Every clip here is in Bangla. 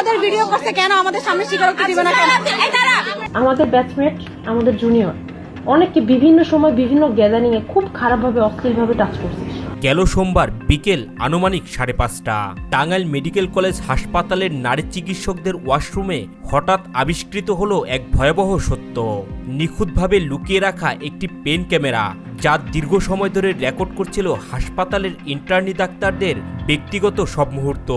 আমাদের ভিডিও করছে কেন? আমাদের সামনে স্বীকারোক্তি দিবে না কেন? আমাদের ব্যাচমেট আমাদের জুনিয়র অনেককে বিভিন্ন সময় বিভিন্ন গ্যাদারিংয়ে খুব খারাপভাবে অস্থিরভাবে টাচ করছিস গেল সোমবার বিকেল আনুমানিক সাড়ে পাঁচটা। টাঙ্গাইল মেডিকেল কলেজ হাসপাতালের নারী চিকিৎসকদের ওয়াশরুমে হঠাৎ আবিষ্কৃত হলো এক ভয়াবহ সত্য। নিখুঁতভাবে লুকিয়ে রাখা একটি পেন ক্যামেরা যা দীর্ঘ সময় ধরে রেকর্ড করছিল হাসপাতালের ইন্টার্নি ডাক্তারদের ব্যক্তিগত সব মুহূর্ত।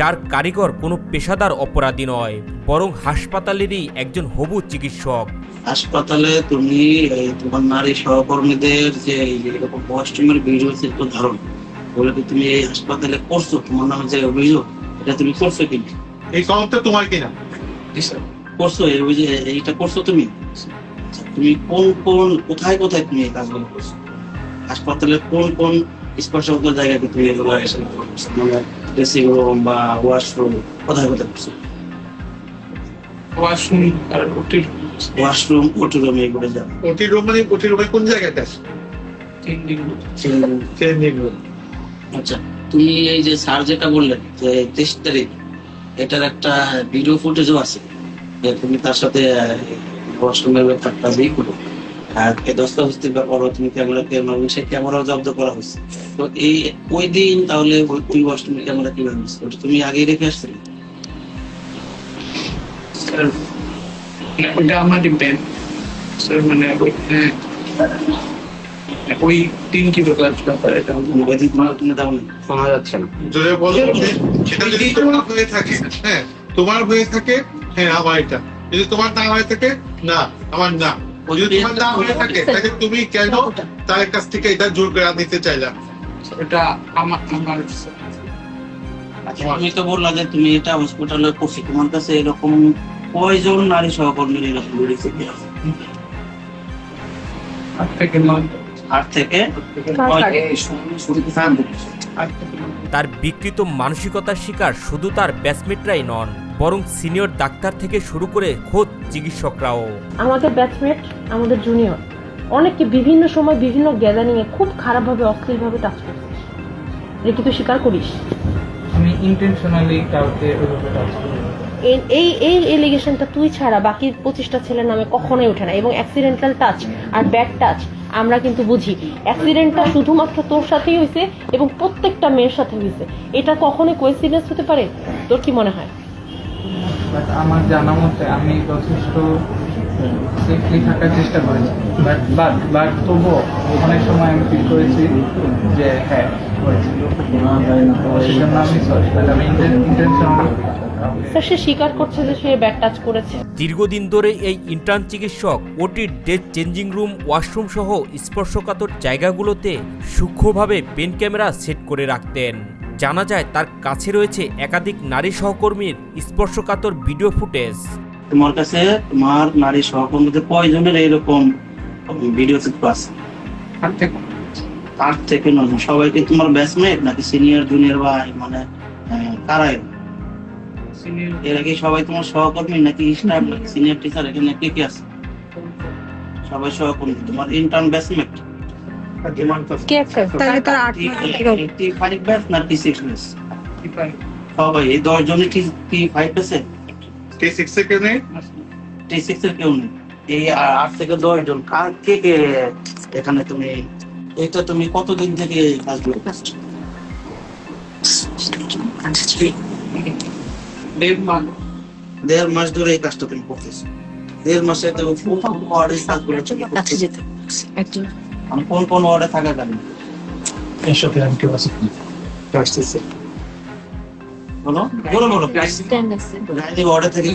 যার কারিগর কোনো পেশাদার অপরাধী নয় বরং হাসপাতালেরই একজন হবু চিকিৎসক। হাসপাতালে তুমি তোমার নারী সহকর্মীদের যে যে এরকম ওয়াশরুমের ভিডিও চিত্র ধারণ। বলে তুমি এই হাসপাতালে করছ? তোমার নামে যে অভিযোগ এটা তুমি করছ কি এই কলমটা তোমার কিনা করছ অভিযোগ এইটা করছ তুমি? তুমি কোন কোন কোথায় কোথায় তুমি এই কাজগুলো করছ? হাসপাতালে কোন কোন স্পর্শগত জায়গায় তুমি এগুলো এসে মানে ড্রেসিং রুম বা ওয়াশরুম কোথায় কোথায় করছ? ওয়াশরুম আর ওয়াশরুম ওটি রুমে এগুলো যাবে। ওটি রুম মানে ওটি রুমে কোন জায়গাটা তিন দিন ট্রেনিং রুম আচ্ছা তুমি এই যে স্যার যেটা বললেন যে তেইশ তারিখ এটার একটা ভিডিও ফুটেজও আছে। যে তুমি তার সাথে ওয়াশরুমের ব্যাপারটা বিয়ে করো। আর এই দস্তাবস্তির ব্যাপারও তুমি ক্যামেরা ক্যামেরা সে ক্যামেরাও জব্দ করা হয়েছে। তো এই ওই দিন তাহলে ওই- ওয়াশরুমের ক্যামেরা কীভাবে ওটা তুমি আগেই রেখে আসছিলে? স্যার মানে স্যার মানে ওই হ্যাঁ, ওই দিন কি ব্যাপার এটা তুমি দাও না শোনা যাচ্ছে না। জোরে বলো। সেটা যদি তোমার হয়ে থাকে হ্যাঁ তোমার হয়ে থাকে হ্যাঁ আমার এটা। যদি তোমার না হয়ে থাকে না আমার না। যদি তোমার না হয়ে থাকে তাহলে তুমি কেন তার কাছ থেকে এটা জোর করে নিতে চাইলা? এটা আমার আমার আচ্ছা, তুমি তো বললা যে তুমি এটা হসপিটালে করছি তোমার কাছে এরকম কয়জন নারী সহকর্মীর এরকম রেসিপি আছে? আট থেকে তার বিকৃত মানসিকতার শিকার শুধু তার ব্যাচমেটরাই নন। বরং সিনিয়র ডাক্তার থেকে শুরু করে খোদ চিকিৎসকরাও। আমাদের ব্যাচমেট আমাদের জুনিয়র অনেককে বিভিন্ন সময় বিভিন্ন গ্যাদারিংয়ে খুব খারাপভাবে অস্থিরভাবে টাচ করছিস এটা কি তুই স্বীকার করিস? আমি ইন্টেনশনালি কাউকে ওইভাবে টাচ করি এই- এই এই এলিগেশনটা তুই ছাড়া বাকি পঁচিশটা ছেলের নামে কখনোই ওঠে না। এবং অ্যাক্সিডেন্টাল টাচ আর ব্যাড টাচ আমরা কিন্তু বুঝি। অ্যাক্সিডেন্টটা শুধুমাত্র তোর সাথেই হয়েছে এবং প্রত্যেকটা মেয়ের সাথে হয়েছে এটা কখনোই কোয়েসিডেন্স হতে পারে? তোর কি মনে হয়? বাট আমার জানা মতে আমি যথেষ্ট সেফলি থাকার চেষ্টা করেছি বাট বাট বাট তবুও অনেক সময় আমি ফিল করেছি যে হ্যাঁ সেজন্য আমি সরি বাট আমি ইন্টেনশনালি স্যার সে স্বীকার করছে যে সে ব্যাড টাচ করেছে। দীর্ঘদিন ধরে এই ইন্টার্ন চিকিৎসক ওটির ডেথ চেঞ্জিং রুম ওয়াশরুম সহ স্পর্শকাতর জায়গাগুলোতে সূক্ষ্মভাবে পেন ক্যামেরা সেট করে রাখতেন। জানা যায় তার কাছে রয়েছে একাধিক নারী সহকর্মীর স্পর্শকাতর ভিডিও ফুটেজ। তোমার কাছে তোমার নারী সহকর্মীদের কয়জনের এইরকম ভিডিও চিত্র আছে। আট থেকে আট থেকে নয়। সবাইকে তোমার ব্যাচমেট নাকি সিনিয়র জুনিয়র বা মানে আহ, কারা এরা? সিনিয়র এরা কি সবাই তোমার সহকর্মী নাকি স্টাফ নাকি সিনিয়র টিচার এখানে কে কে আছে? সবাই সহকর্মী। তোমার ইন্টার্ন ব্যাচমেট কে একটা তাহলে তার আট টি ফাইভ না টি সিক্স ব্যাচ সবাই এই দশ জনে টি টি ফাইভ ব্যাচে কে সিক্স থেকে নেই টি সিক্স এর কেউ নেই এই আ- থেকে দশ জন কার কে কে এখানে তুমি এটা তুমি কতদিন থেকে কাজগুলো করছ দেড় মাস দেড় মাস ধরে এই কাজটা তুমি করতেছো দেড় মাসে তো তুমি একজন মানে কোন কোন ওয়ার্ডে থাকা কারণে বলো বলো বলো। গাইনি ওয়ার্ডে থেকে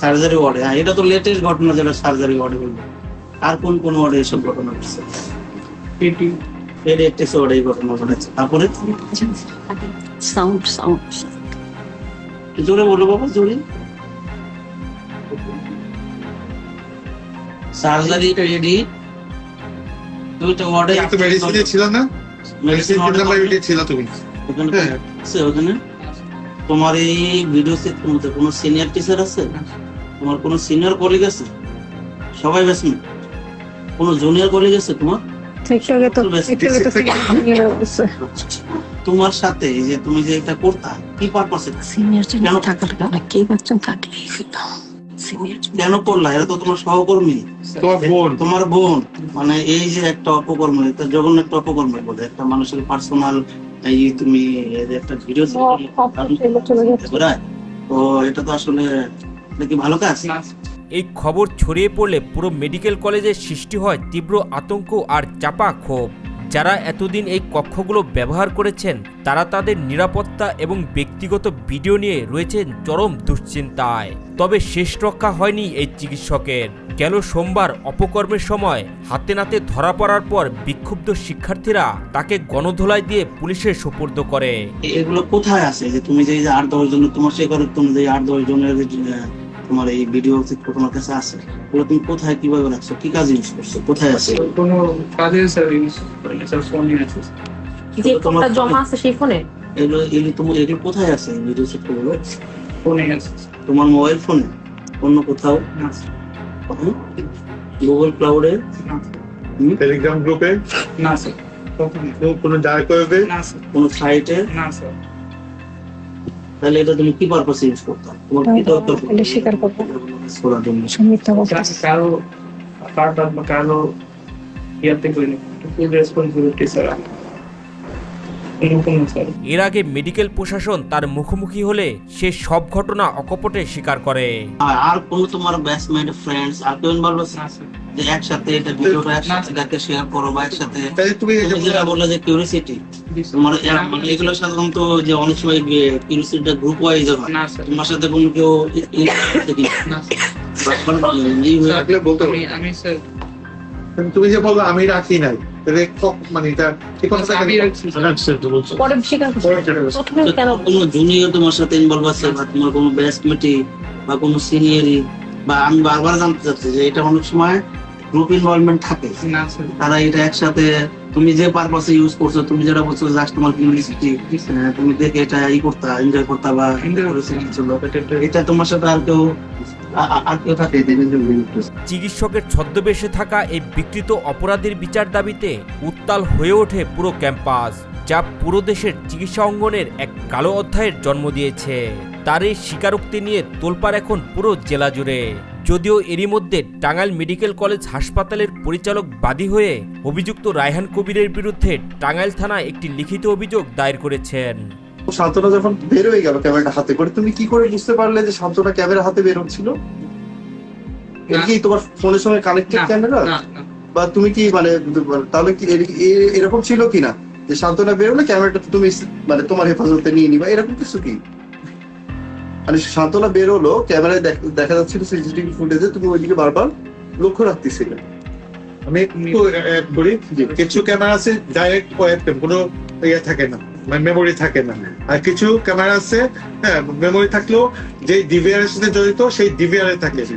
সার্জারি ওয়ার্ডে। হ্যাঁ এটা তো লেটেস্ট ঘটনা যেটা সার্জারি ওয়ার্ডে বলব। আর কোন কোন ওয়ার্ডে এসব ঘটনা ঘটছে? পেটি পেডিয়াট্রিক্স ওয়ার্ডে এই ঘটনা ঘটেছে। তারপরে? সাউন্ড সাউন্ড জোরে বলো বাবা জোরে। সার্জারি রেডি দুইটা ওয়ার্ডে তুমি তো মেডিসিনে ছিল না? মেডিসিন ছিল তুমি। ওখানে হ্যাঁ। ওখানে? তোমার এই ভিডিও চিত্রের মধ্যে কোনো সিনিয়র টিচার আছে? তোমার কোনো সিনিয়র কলিগ আছে? সবাই ব্যাসমেন্ট কোনো জুনিয়র কলিগ আছে তোমার। তোমার সাথে যে তুমি যে এটা করতা কি পারপাসে সিনিয়র কেন? জন্য থাকার কারণে কে বাচ্চা থাকলে সিনিয়র কেন করলা? এটা তো তোমার সহকর্মী। তোমার বোন। তোমার বোন। মানে এই যে একটা অপকর্ম এটা জঘন্য একটা অপকর্ম বলে একটা মানুষের পার্সোনাল এই তুমি একটা ভিডিও তো এটা তো আসলে এটা কি ভালো কাজ? এই খবর ছড়িয়ে পড়লে পুরো মেডিকেল কলেজে সৃষ্টি হয় তীব্র আতঙ্ক আর চাপা ক্ষোভ। যারা এতদিন এই কক্ষগুলো ব্যবহার করেছেন, তারা তাদের নিরাপত্তা এবং ব্যক্তিগত ভিডিও নিয়ে রয়েছেন চরম দুশ্চিন্তায়। তবে শেষ রক্ষা হয়নি এই চিকিৎসকের। গেল সোমবার অপকর্মের সময় হাতে নাতে ধরা পড়ার পর বিক্ষুব্ধ শিক্ষার্থীরা তাকে গণধোলাই দিয়ে পুলিশের সোপর্দ করে। এগুলো কোথায় আছে যে তুমি যে আট দশ জনের তোমার সে করে তুমি যে আট দশ জনের তোমার এই ভিডিও চিত্র তোমার কাছে আছে? ওগুলো তুমি কোথায় কীভাবে রাখছো? কি কাজ ইউজ করছ? কোথায় আছে? কোনো কাজে স্যার ইউজ করেনি স্যার ফোনই আছে। যে ফোনটা জমা আছে সেই ফোনে এগুলো এগুলো তোমার এগুলো কোথায় আছে ভিডিও চিত্রগুলো ফোনই আছে। তোমার মোবাইল ফোনে অন্য কোথাও? না গুগল ক্লাউডে না টেলিগ্রাম গ্রুপে না স্যার কোনো ডার্ক ওয়েবে কোনো সাইটে না স্যার তাহলে এটা তুমি কি পারপাসে ইউজ করতে? তোমার কি দরকার তাহলে স্বীকার করব। করার জন্য। মিথ্যা কথা কারও কারও বা কারও ইয়াতে করিনি ফুল রেসপন্সিবিলিটি স্যার এর আগে মেডিকেল প্রশাসন তার মুখোমুখি হলে সে সব ঘটনা অকপটে স্বীকার করে। আর- আর কোনো তোমার ব্যাচমেট ফ্রেন্ডস আর কেউ ইনভলভ আছে স্যার যে একসাথে এটা ভিডিওটা একসাথে দেখে শেয়ার করো বা একসাথে তুমি যেটা বললে যে কিউরিসিটি তোমার মানে এগুলো সাধারণত যে অনেক সময় কিউরিসিটিটা গ্রুপ ওয়াইজ হয়। তোমার সাথে কোনো কেউ আমি তুমি যে বলল আমি রাখি নাই মানে এটা কেন জুনিয়র তোমার সাথে ইনভলভ আছে বা তোমার কোনো বা কোনো সিনিয়রই বা আমি বারবার জানতে চাচ্ছি যে এটা অনেক সময় গ্রুপ ইনভলভমেন্ট থাকে। তারা এটা একসাথে তুমি যে পারপাসে ইউজ করছ তুমি যেটা বলছো জাস্ট তোমার কিউরিসিটি তুমি দেখে এটা ই করতা এনজয় করতা বা। এটা তোমার সাথে আর কেউ চিকিৎসকের ছদ্মবেশে থাকা এই বিকৃত অপরাধীর বিচার দাবিতে উত্তাল হয়ে ওঠে পুরো ক্যাম্পাস যা পুরো দেশের চিকিৎসা অঙ্গনের এক কালো অধ্যায়ের জন্ম দিয়েছে। তার এই স্বীকারোক্তি নিয়ে তোলপাড় এখন পুরো জেলা জুড়ে। যদিও এরই মধ্যে টাঙ্গাইল মেডিকেল কলেজ হাসপাতালের পরিচালক বাদী হয়ে অভিযুক্ত রায়হান কবিরের বিরুদ্ধে টাঙ্গাইল থানায় একটি লিখিত অভিযোগ দায়ের করেছেন। শান্তনা যখন বের হয়ে গেল ক্যামেরাটা হাতে করে তুমি কি করে বুঝতে পারলে যে শান্তনা ক্যামেরা হাতে বের হচ্ছিল? এটা কি তোমার ফোনের সঙ্গে কানেক্টেড ক্যামেরা না না। বা তুমি কি মানে তাহলে কি এরকম ছিল কিনা? যে শান্তনা বেরোলে ক্যামেরাটা তুমি মানে তোমার হেফাজতে নিয়ে নিবা এরকম কিছু কি? মানে সান্ত্বনা বেরোলো ক্যামেরায় দেখা যাচ্ছিল সিসিটিভি ফুটেজে তুমি ওইদিকে বারবার লক্ষ্য রাখতেছিলে। আমি একটু করি কিছু ক্যামেরা আছে ডাইরেক্ট ওয়েবক্যাম কোনো ইয়ে থাকে না মানে মেমোরি থাকে না। আর কিছু ক্যামেরা আছে হ্যাঁ মেমোরি থাকলেও যে ডিভিআর এর সাথে জড়িত সেই ডিভিআর এ থাকে।